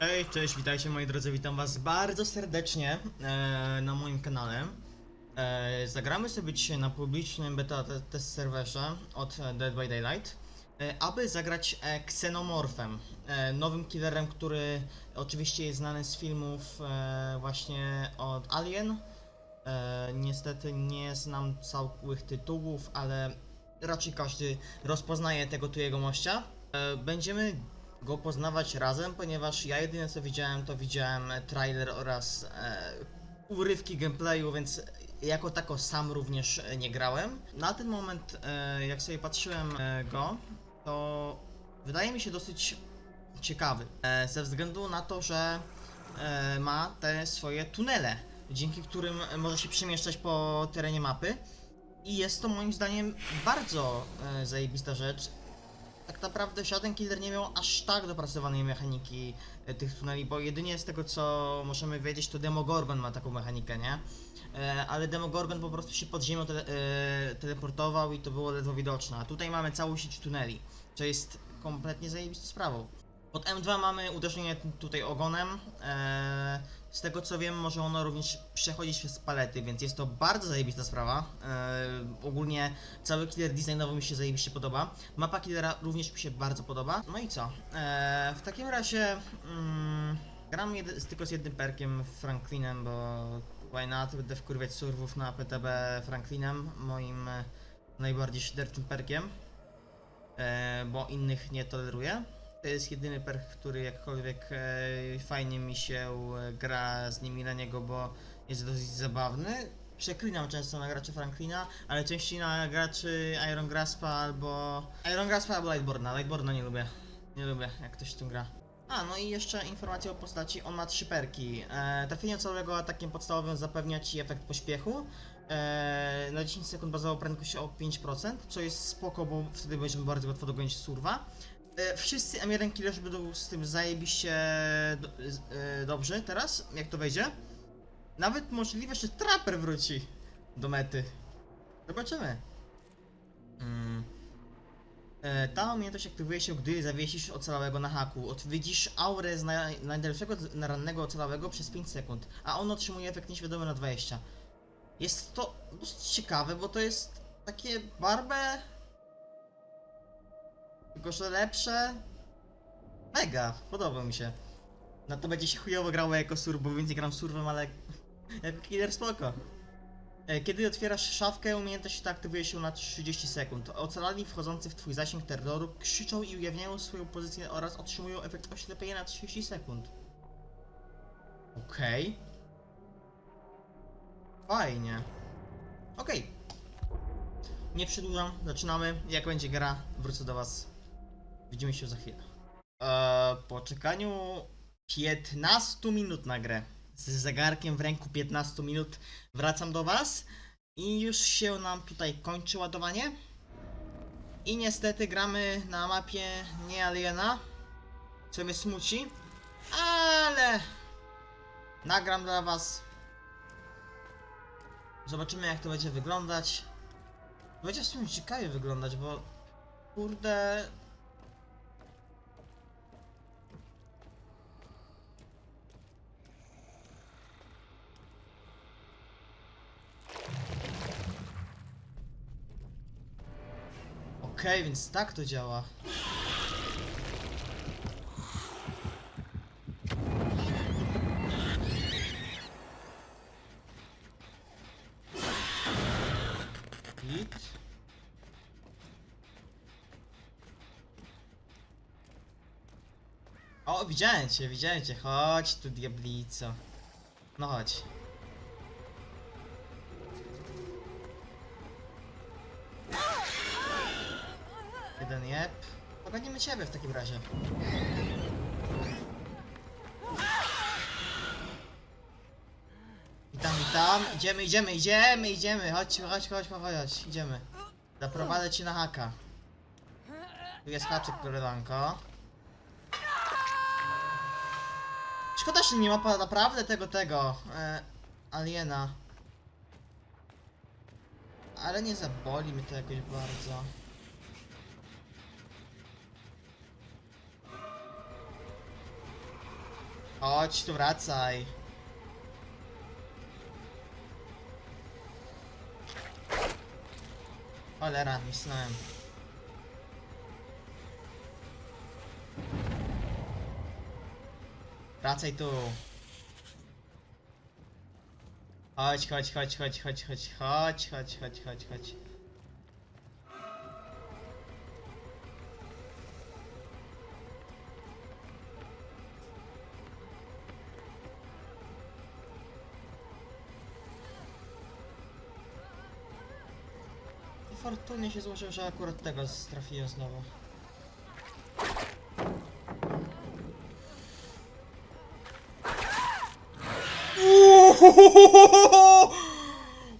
Hej, cześć, witajcie moi drodzy, witam was bardzo serdecznie e, na moim kanale. E, zagramy sobie dzisiaj na publicznym beta te- test serwerze od e, Dead by Daylight, e, aby zagrać e, e, nowym killerem, który oczywiście jest znany z filmów e, właśnie od Alien. E, niestety nie znam całych tytułów, ale raczej każdy rozpoznaje tego tu jego mościa. E, będziemy go poznawać razem, ponieważ ja jedyne co widziałem to widziałem trailer oraz e, urywki gameplayu, więc jako tako sam również nie grałem. Na ten moment, e, jak sobie patrzyłem e, go, to wydaje mi się dosyć ciekawy, e, ze względu na to, że e, ma te swoje tunele, dzięki którym może się przemieszczać po terenie mapy. I jest to moim zdaniem bardzo e, zajebista rzecz. Tak naprawdę żaden killer nie miał aż tak dopracowanej mechaniki e, tych tuneli, bo jedynie z tego co możemy wiedzieć to Demogorgon ma taką mechanikę, nie? E, ale Demogorgon po prostu się pod ziemią e, teleportował i to było ledwo widoczne. A tutaj mamy całą sieć tuneli, co jest kompletnie zajebistą sprawą. Pod M2 mamy uderzenie tutaj ogonem. Z tego co wiem, może ono również przechodzić przez palety, więc jest to bardzo zajebista sprawa. E, ogólnie cały killer designowy mi się zajebiście podoba. Mapa killera również mi się bardzo podoba. No i co? E, w takim razie mm, gram jedy, tylko z jednym perkiem Franklinem, bo why not? Będę wkurwiać surwów na PTB Franklinem, moim e, najbardziej szyderczym perkiem, e, bo innych nie toleruję. To jest jedyny perk, który jakkolwiek e, fajnie mi się e, gra z nimi na niego, bo jest dosyć zabawny. Przeklinam często na graczy Franklina, ale częściej na graczy Iron Graspa albo... Iron Graspa albo Lightborna. Lightborna nie lubię. Nie lubię, jak ktoś w tym gra. A, no i jeszcze informacja o postaci. On ma trzy perki. E, trafienie całego atakiem podstawowym zapewnia Ci efekt pośpiechu. E, na 10 sekund bazowo prędkość o 5%, co jest spoko, bo wtedy będziemy bardzo łatwo dogonić surwa. E, wszyscy M1 killerzy będą z tym zajebiście do, e, dobrzy teraz, jak to wejdzie. Nawet możliwe, że Trapper wróci do mety. Zobaczymy. Mm. E, ta umiejętność aktywuje się, gdy zawiesisz ocalałego na haku. Odwiedzisz aurę z na, najdalszego rannego ocalałego przez 5 sekund, a on otrzymuje efekt nieświadomy na 20. Jest to dosyć ciekawe, bo to jest takie barbę tylko, że lepsze. Mega, podoba mi się. Na to będzie się chujowo grało jako surf, bo więcej gram surfem, ale jako killer spoko. E, Kiedy otwierasz szafkę, umiejętność ta aktywuje się na 30 sekund. Ocalali wchodzący w twój zasięg terroru krzyczą i ujawniają swoją pozycję oraz otrzymują efekt oślepienia na 30 sekund. Okej. Fajnie. Okej. Nie przedłużam, zaczynamy. Jak będzie gra, wrócę do was. Widzimy się za chwilę. Eee, po czekaniu 15 minut na grę, z zegarkiem w ręku 15 minut, wracam do was i już się nam tutaj kończy ładowanie. I niestety gramy na mapie nie Aliena, co mnie smuci, ale nagram dla was. Zobaczymy jak to będzie wyglądać. Będzie w sumie ciekawie wyglądać, bo kurde Okej, więc tak to działa. O, widziałem cię, widziałem cię. Chodź tu, diablico. No chodź. Jeb. Pogonimy ciebie w takim razie. Witam, witam. Idziemy, idziemy, idziemy, idziemy. Chodź, chodź, chodź, chodź, chodź. Idziemy. Zaprowadzę cię na haka. Tu jest haczyk, koleżanko. Szkoda, że nie ma naprawdę tego, tego, e, aliena. Ale nie zaboli mnie to jakoś bardzo. Chodź tu, wracaj. Cholera, misnąłem. Wracaj tu. Chodź, chodź, chodź, chodź, chodź, chodź, chodź, chodź, chodź, chodź, chodź. Fortunnie się złożyło, że akurat tego trafiłem znowu.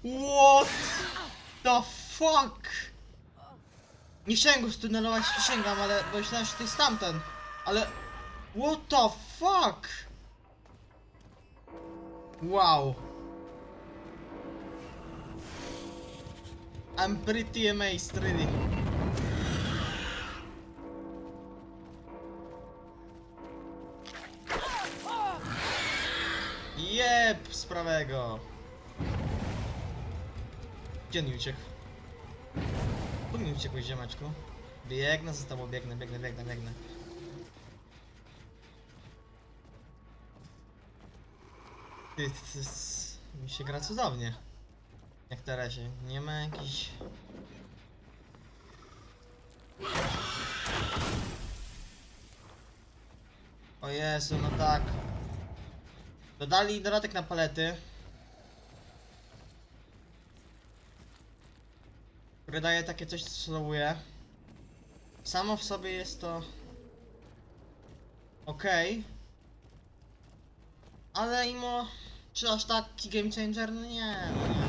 What the fuck? Nie chciałem go stunelować, przysięgam, ale bo myślałem, że to jest tamten. Ale... What the fuck? Wow. I'm pretty amazed, really. Jep, z prawego. Gdzie mi uciekł? Tu mi ziomeczku. Biegnę za tobą, biegnę, biegnę, biegnę, biegnę. Ty, ty, ty, mi się gra cudownie. Jak na razie. Nie ma jakichś... O Jezu, no tak. Dodali dodatek na palety. Który daje takie coś, co slowuje. Samo w sobie jest to... Okej. Ale imo... Czy aż taki game changer? No nie, no nie.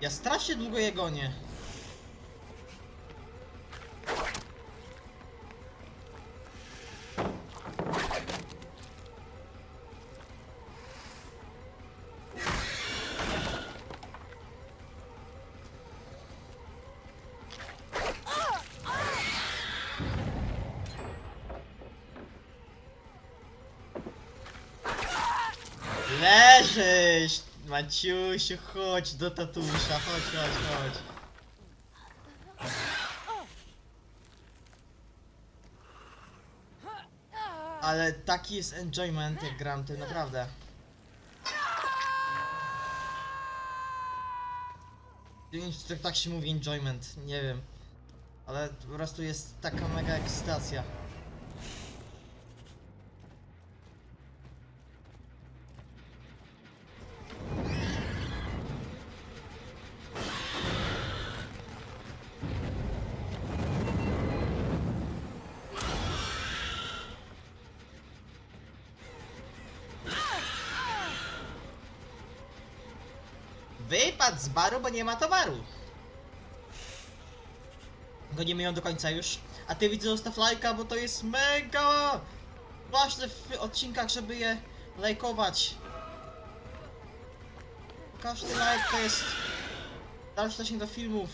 Ja strasznie długo je gonię. Leżysz! Maciusiu, chodź do tatusza, chodź, chodź, chodź. Ale taki jest enjoyment jak gram tym, naprawdę. Nie wiem, czy tak, tak się mówi enjoyment, nie wiem. Ale po prostu jest taka mega ekscytacja. Wypadł z baru, bo nie ma towaru. Gonimy ją do końca już. A ty widzę zostaw lajka, bo to jest mega ważne w odcinkach, żeby je lajkować. Każdy lajk to jest dalszy zasięg do filmów.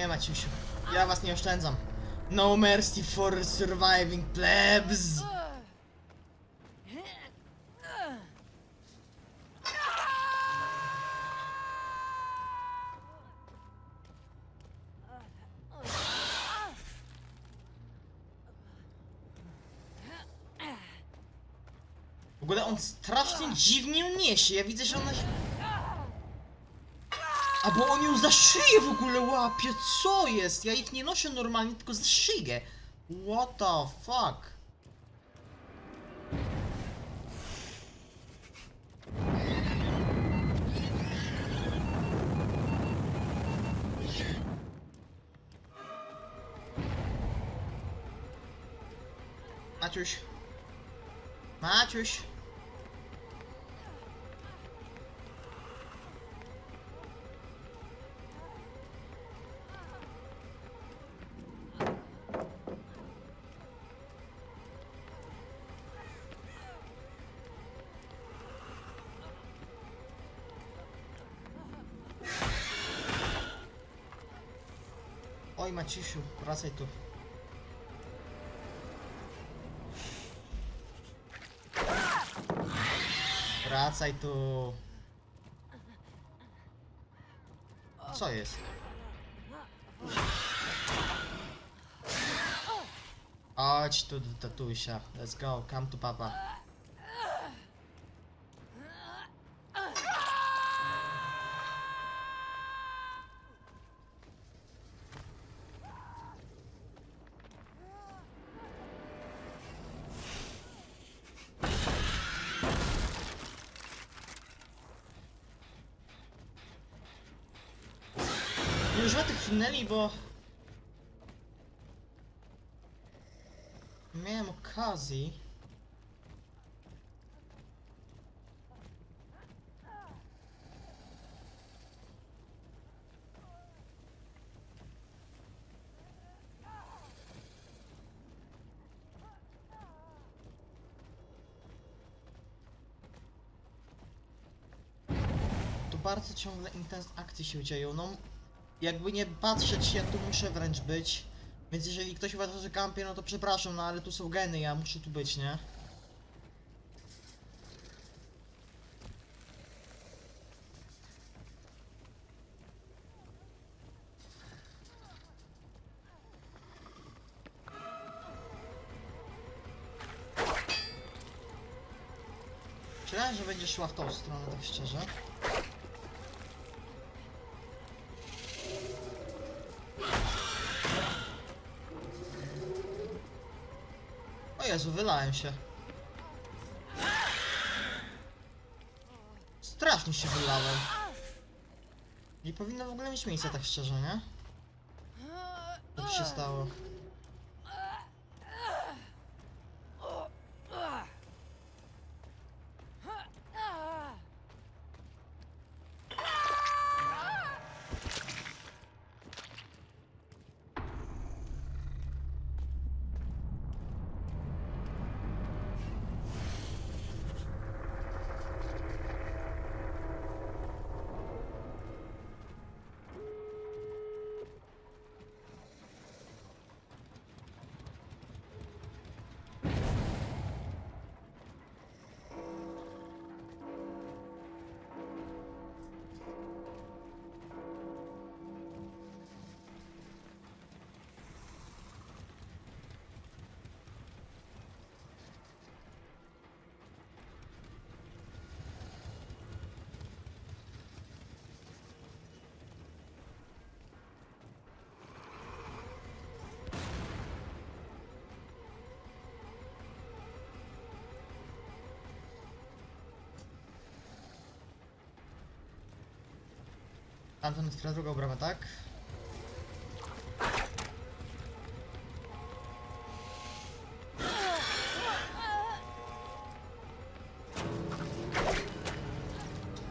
Nie ma ciusiu. Ja was nie oszczędzam. No mercy for surviving plebs. W ogóle on strasznie dziwnie uniesie. Ja widzę, że ona. A bo on ją za szyję w ogóle łapie, co jest? Ja ich nie noszę normalnie, tylko za szyję. What the fuck? Maciuś. Maciuś. Oj Maciusiu, wracaj tu. Wracaj tu. Co jest? Chodź tu tatusia. Let's go, come to papa. Nie używa tych tuneli, bo... Miałem okazji. Bardzo ciągle intens akcje się dzieją. No, jakby nie patrzeć, ja tu muszę wręcz być. Więc jeżeli ktoś uważa, że kampię, no to przepraszam, no ale tu są geny, ja muszę tu być, nie? Myślałem, że będzie szła w tą stronę, tak szczerze. Wylałem się. Strasznie się wylałem. Nie powinno w ogóle mieć miejsca, tak szczerze, nie? Co się stało? Anton otwiera drugą bramę, tak?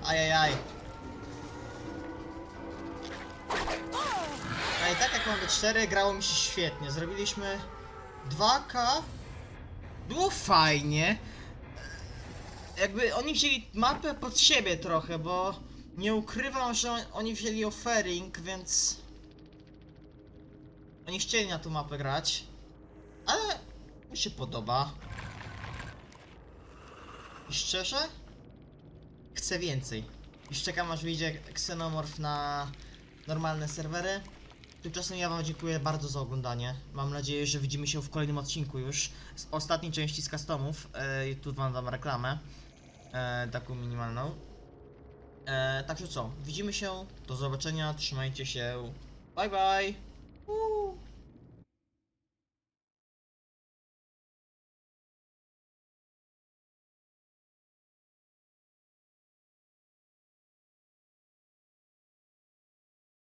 Ajajaj. A i tak jak mamy 4, grało mi się świetnie. Zrobiliśmy 2K. Było fajnie. Jakby oni wzięli mapę pod siebie trochę, bo nie ukrywam, że oni wzięli offering, więc... Oni chcieli na tą mapę grać. Ale mi się podoba. I szczerze? Chcę więcej. Już czekam aż wyjdzie Xenomorph na normalne serwery. Tymczasem ja wam dziękuję bardzo za oglądanie. Mam nadzieję, że widzimy się w kolejnym odcinku już z ostatniej części z customów. E, tu wam dam reklamę. E, taką minimalną. E, także co, widzimy się, do zobaczenia, trzymajcie się, bye bye! Uuu.